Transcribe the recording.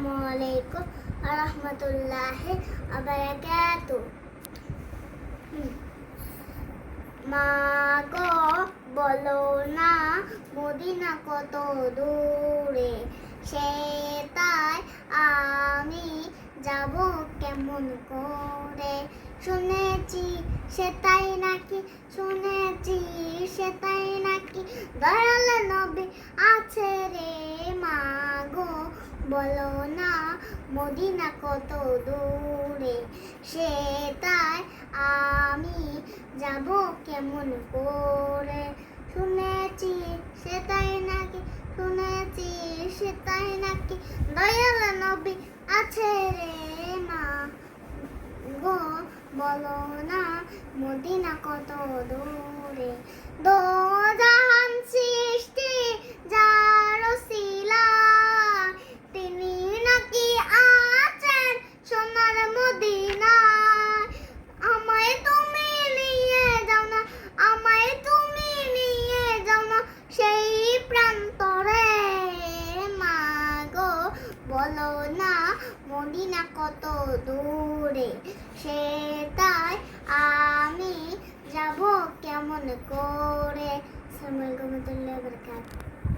আসসালামু আলাইকুম মা গো, বলো না, মদিনা কত দূরে? সে তাই আমি যাব কেমন করে? শুনেছি সেটাই নাকি, শুনেছি সেটাই নাকি দয়াল নবী বলো না, মদিনা কত দূরে? সে তাই আমি যাব কেমন করে? শুনেছি সেটাই নাকি, শুনেছি সে তাই নাকি। দয়াল নবী আছে রে মা। গো, বলো না, মদিনা কত দূরে? দো বলো না মদিনা কত দূরে? সে তাই আমি যাব কেমন করে? সময় ওয়া বারাকাতুহু।